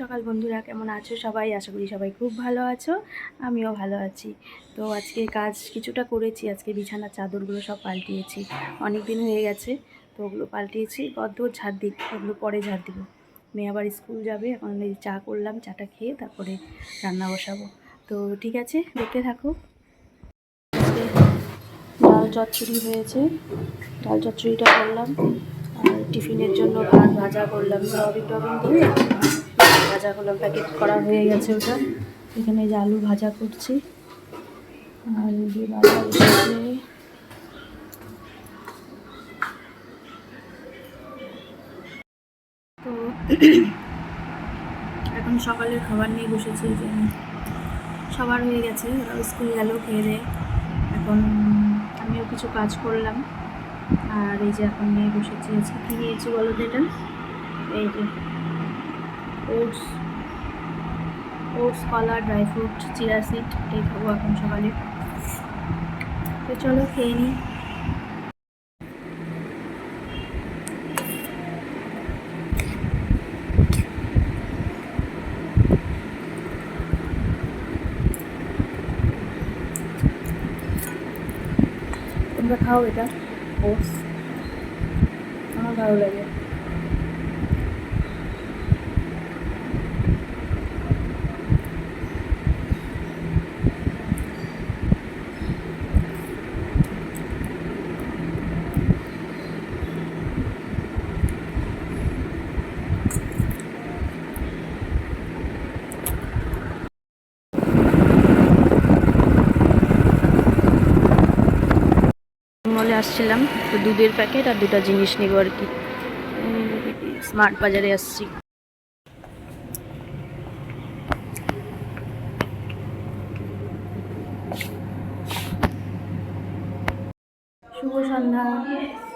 সকাল বন্ধুরা, কেমন আছো সবাই? আশা করি সবাই খুব ভালো আছো, আমিও ভালো আছি। তো আজকে কাজ কিছুটা করেছি, আজকে বিছানার চাদরগুলো সব পাল্টিয়েছি। অনেক দিন হয়ে গেছে, তো ওগুলো পাল্টিয়েছি কত ঝাড় দিই ওগুলো পরে ঝাড় দিব। মেয়ে আবার স্কুল যাবে, এখন এই চা করলাম, চাটা খেয়ে তারপরে রান্না বসাবো। তো ঠিক আছে, দেখতে থাকো। ডাল চচ্চড়ি হয়েছে, ডাল চচ্চড়িটা করলাম। আর টিফিনের জন্য ভাত ভাজা করলাম, সয়াবিন টবিন দিয়ে। ভাজা প্যাকেট করা হয়ে গেছে ওটা। এখানে যে আলু ভাজা করছি। আর যে ভাজা এসেছে। তো এখন সকালের খাবার নিয়ে বসেছি যে সবার হয়ে গেছে স্কুল গেল খেয়ে দেয়ে। এখন আমিও কিছু কাজ করলাম। আর এই যে এখন নিয়ে বসেছি। আজকে কী নিয়েছি বলো তো এটা? এই যে ওটস ওটস কলা ড্রাই ফ্রুট চিরা সিড এই খাব এখন সকালে তো চলো খেয়ে নিই তোমরা খাও এটা ওটস আমার ভালো লাগে মলে আসছিলাম তো দুধের প্যাকেট আর দুটো জিনিস নিব আর কি। স্মার্ট বাজারে আসছি। শুভ সন্ধ্যা।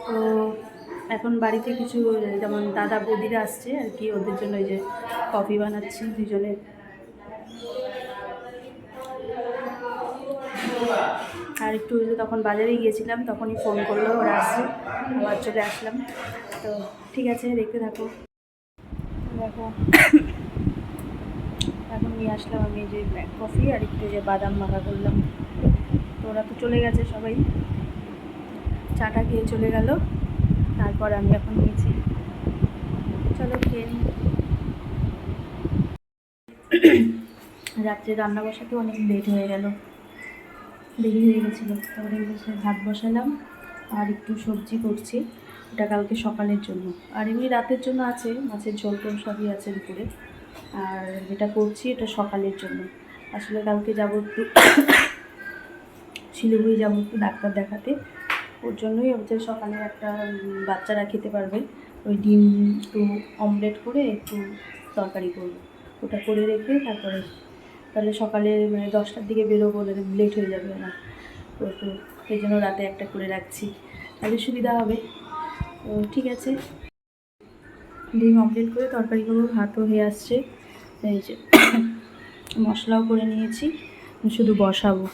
তো এখন বাড়িতে কিছু যেমন দাদা বৌদিরা আসছে আর কি, ওদের জন্য ওই যে কফি বানাচ্ছি দুজনে। আর একটু তখন বাজারে গিয়েছিলাম, তখনই ফোন করল, ওরা আসছে, আবার চলে আসলাম। তো ঠিক আছে, দেখতে থাকো। দেখো, এখন নিয়ে আসলাম আমি যে ব্ল্যাক কফি আর একটু যে বাদাম মাখা করলাম। তো ওরা তো চলে গেছে সবাই। চাটা খেয়ে চলে গেল। তারপর আমি এখন নিয়েছি। চলো খেয়ে নিই রাত্রে রান্না বসাতে অনেক লেট হয়ে গেল। দেরি হয়ে গেছিল। তারপরে হচ্ছে ভাত বসালাম আর একটু সবজি করছি। এটা কালকে সকালের জন্য। আর এমনি রাতের জন্য আছে, মাছের ঝোল টোল সবই আছে দুপুরে। আর যেটা করছি এটা সকালের জন্য। আসলে কালকে যাব একটু শিলিগুড়ি যাব একটু ডাক্তার দেখাতে। ওর জন্যই হচ্ছে সকালে একটা বাচ্চারা খেতে পারবে। ওই ডিম, একটু অমলেট করে একটু তরকারি করব। ওটা করে রেখে তারপরে তাহলে সকালে মানে দশটার দিকে বেরোবো লেট হয়ে যাবে আমার। তো তো সেই জন্য রাতে একটা করে রাখছি। তাহলে সুবিধা হবে। তো ঠিক আছে। ডিম অমলেট করে তরকারি করব, ভাতও হয়ে আসছে। এই যে মশলাও করে নিয়েছি, শুধু বসাবো।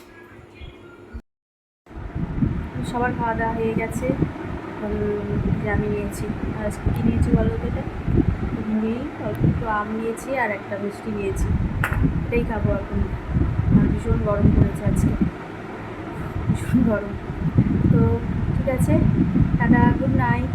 সবার খাওয়া দাওয়া হয়ে গেছে। আমি নিয়েছি। আর আজকে কী নিয়েছি বলো তো এটা? মুড়ি, অল্প একটু আম নিয়েছি আর একটা মিষ্টি নিয়েছি। ভাতটাই খাব এখন। আর ভীষণ গরম পড়েছে আজকে। ভীষণ গরম। তো ঠিক আছে, টাটা গুড নাইট